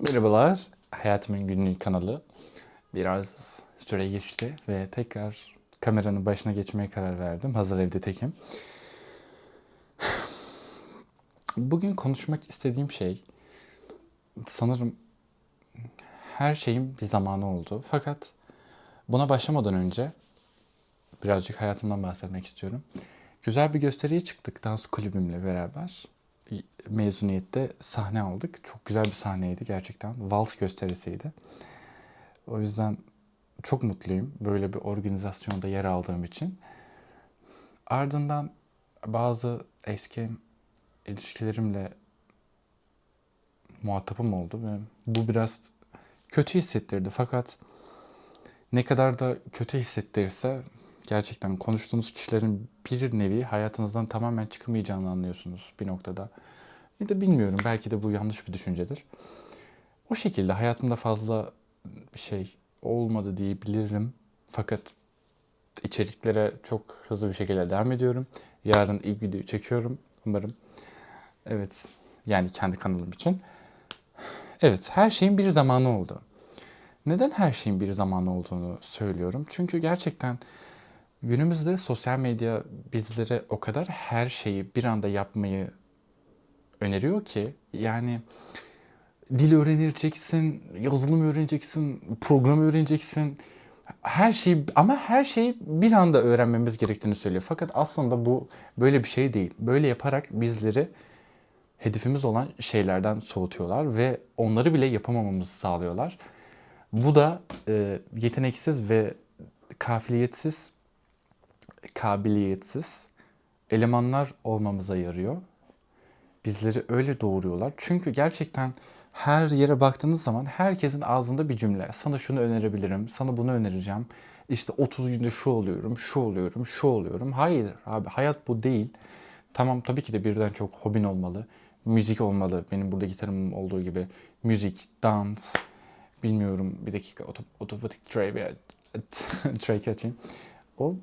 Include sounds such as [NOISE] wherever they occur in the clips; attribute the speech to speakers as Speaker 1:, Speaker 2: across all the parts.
Speaker 1: Merhabalar, Hayatımın Günlüğü kanalı. Biraz süre geçti ve tekrar kameranın başına geçmeye karar verdim. Hazır evde tekim. Bugün konuşmak istediğim şey sanırım her şeyin bir zamanı oldu. Fakat buna başlamadan önce birazcık hayatımdan bahsetmek istiyorum. Güzel bir gösteriye çıktık dans kulübümle beraber. Mezuniyette sahne aldık. Çok güzel bir sahneydi gerçekten. Vals gösterisiydi. O yüzden çok mutluyum böyle bir organizasyonda yer aldığım için. Ardından bazı eski ilişkilerimle muhatabım oldu ve bu biraz kötü hissettirdi. Fakat ne kadar da kötü hissettirirse gerçekten konuştuğunuz kişilerin bir nevi hayatınızdan tamamen çıkamayacağını anlıyorsunuz bir noktada. Ya da bilmiyorum belki de bu yanlış bir düşüncedir. O şekilde hayatımda fazla şey olmadı diyebilirim. Fakat içeriklere çok hızlı bir şekilde devam ediyorum. Yarın ilk videoyu çekiyorum umarım. Evet yani kendi kanalım için. Evet her şeyin bir zamanı oldu. Neden her şeyin bir zamanı olduğunu söylüyorum? Çünkü gerçekten günümüzde sosyal medya bizlere o kadar her şeyi bir anda yapmayı öneriyor ki yani dil öğreneceksin, yazılım öğreneceksin, program öğreneceksin. Her şeyi ama her şeyi bir anda öğrenmemiz gerektiğini söylüyor. Fakat aslında bu böyle bir şey değil. Böyle yaparak bizleri hedefimiz olan şeylerden soğutuyorlar ve onları bile yapamamamızı sağlıyorlar. Bu da e, yeteneksiz ve kafiliyetsiz, kabiliyetsiz elemanlar olmamıza yarıyor. Bizleri öyle doğuruyorlar. Çünkü gerçekten her yere baktığınız zaman herkesin ağzında bir cümle. Sana şunu önerebilirim, sana bunu önereceğim. İşte 30 günde şu oluyorum, şu oluyorum, şu oluyorum. Hayır abi hayat bu değil. Tamam tabii ki de birden çok hobin olmalı. Müzik olmalı. Benim burada gitarım olduğu gibi. Müzik, dans, bilmiyorum bir dakika oto, otomatik tray açayım. [LAUGHS] O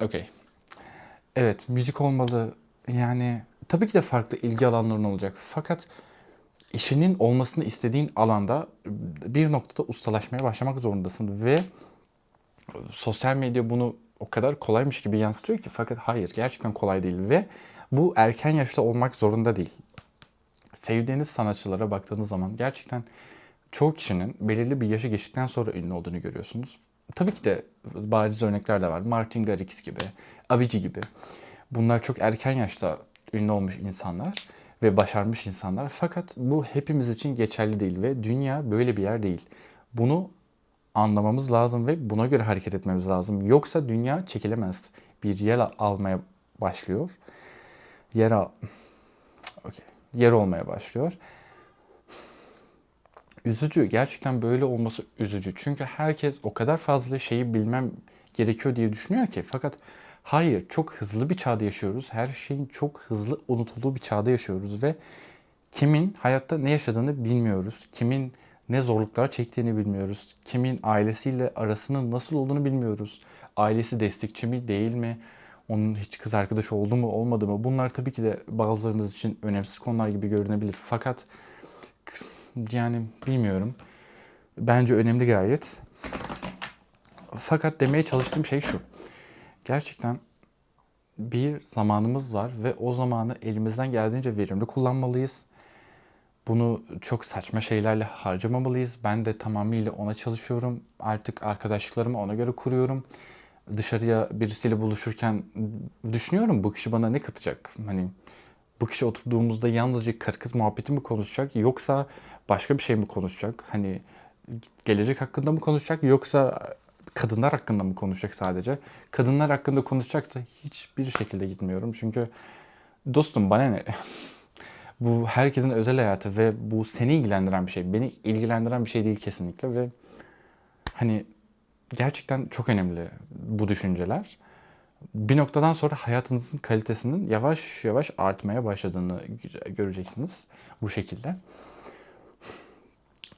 Speaker 1: okey. Evet müzik olmalı. Yani tabii ki de farklı ilgi alanların olacak. Fakat işinin olmasını istediğin alanda bir noktada ustalaşmaya başlamak zorundasın ve sosyal medya bunu o kadar kolaymış gibi yansıtıyor ki fakat hayır gerçekten kolay değil ve bu erken yaşta olmak zorunda değil. Sevdiğiniz sanatçılara baktığınız zaman gerçekten çoğu kişinin belirli bir yaşı geçtikten sonra ünlü olduğunu görüyorsunuz. Tabii ki de bariz örnekler de var. Martin Garrix gibi, Avicii gibi. Bunlar çok erken yaşta ünlü olmuş insanlar ve başarmış insanlar. Fakat bu hepimiz için geçerli değil ve dünya böyle bir yer değil. Bunu anlamamız lazım ve buna göre hareket etmemiz lazım. Yoksa dünya çekilemez. Bir yer almaya başlıyor. Yer al... Okay. Yer olmaya başlıyor. Üzücü. Gerçekten böyle olması üzücü. Çünkü herkes o kadar fazla şeyi bilmem gerekiyor diye düşünüyor ki. Fakat hayır çok hızlı bir çağda yaşıyoruz. Her şeyin çok hızlı unutulduğu bir çağda yaşıyoruz ve kimin hayatta ne yaşadığını bilmiyoruz. Kimin ne zorluklar çektiğini bilmiyoruz. Kimin ailesiyle arasının nasıl olduğunu bilmiyoruz. Ailesi destekçi mi değil mi? Onun hiç kız arkadaşı oldu mu olmadı mı? Bunlar tabii ki de bazılarınız için önemsiz konular gibi görünebilir. Fakat yani bilmiyorum. Bence önemli gayet. Fakat demeye çalıştığım şey şu. Gerçekten bir zamanımız var ve o zamanı elimizden geldiğince verimli kullanmalıyız. Bunu çok saçma şeylerle harcamamalıyız. Ben de tamamıyla ona çalışıyorum. Artık arkadaşlıklarımı ona göre kuruyorum. Dışarıya birisiyle buluşurken düşünüyorum bu kişi bana ne katacak? Hani bu kişi oturduğumuzda yalnızca karı kız muhabbeti mi konuşacak yoksa başka bir şey mi konuşacak? Hani gelecek hakkında mı konuşacak yoksa kadınlar hakkında mı konuşacak sadece? Kadınlar hakkında konuşacaksa hiçbir şekilde gitmiyorum. Çünkü dostum bana ne? [LAUGHS] bu herkesin özel hayatı ve bu seni ilgilendiren bir şey. Beni ilgilendiren bir şey değil kesinlikle ve hani gerçekten çok önemli bu düşünceler. Bir noktadan sonra hayatınızın kalitesinin yavaş yavaş artmaya başladığını göreceksiniz bu şekilde.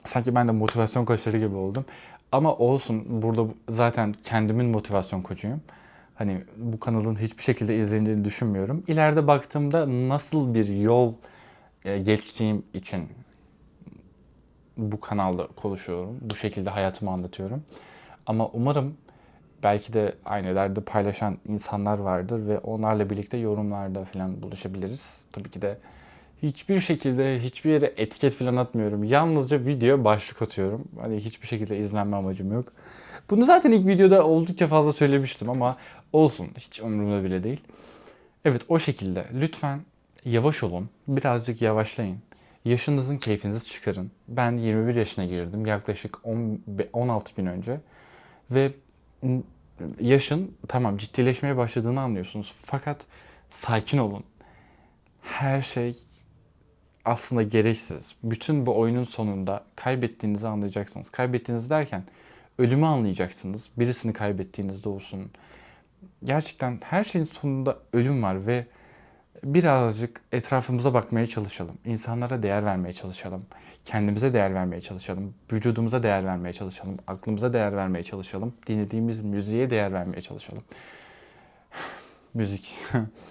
Speaker 1: Sanki ben de motivasyon koçları gibi oldum. Ama olsun burada zaten kendimin motivasyon koçuyum. Hani bu kanalın hiçbir şekilde izleneceğini düşünmüyorum. İleride baktığımda nasıl bir yol e, geçtiğim için bu kanalda konuşuyorum. Bu şekilde hayatımı anlatıyorum. Ama umarım belki de aynı derde paylaşan insanlar vardır ve onlarla birlikte yorumlarda falan buluşabiliriz. Tabii ki de hiçbir şekilde hiçbir yere etiket falan atmıyorum. Yalnızca video başlık atıyorum. Hani hiçbir şekilde izlenme amacım yok. Bunu zaten ilk videoda oldukça fazla söylemiştim ama olsun hiç umurumda bile değil. Evet o şekilde lütfen yavaş olun. Birazcık yavaşlayın. Yaşınızın keyfinizi çıkarın. Ben 21 yaşına girdim yaklaşık 10 be- 16 gün önce. Ve yaşın tamam ciddileşmeye başladığını anlıyorsunuz. Fakat sakin olun. Her şey aslında gereksiz. Bütün bu oyunun sonunda kaybettiğinizi anlayacaksınız. Kaybettiğiniz derken ölümü anlayacaksınız. Birisini kaybettiğinizde olsun. Gerçekten her şeyin sonunda ölüm var ve birazcık etrafımıza bakmaya çalışalım. İnsanlara değer vermeye çalışalım. Kendimize değer vermeye çalışalım. Vücudumuza değer vermeye çalışalım. Aklımıza değer vermeye çalışalım. Dinlediğimiz müziğe değer vermeye çalışalım. [SIGHS] Müzik.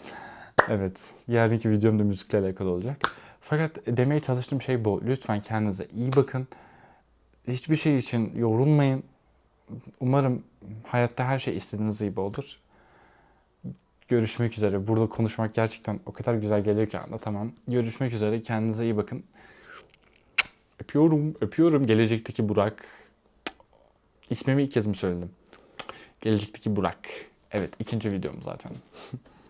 Speaker 1: [LAUGHS] evet. Yarınki videom da müzikle alakalı olacak. Fakat demeye çalıştığım şey bu. Lütfen kendinize iyi bakın. Hiçbir şey için yorulmayın. Umarım hayatta her şey istediğiniz gibi olur. Görüşmek üzere. Burada konuşmak gerçekten o kadar güzel geliyor ki anlatamam. Görüşmek üzere. Kendinize iyi bakın. Öpüyorum, öpüyorum. Gelecekteki Burak. İsmimi ilk kez mi söyledim? Gelecekteki Burak. Evet, ikinci videom zaten. [LAUGHS]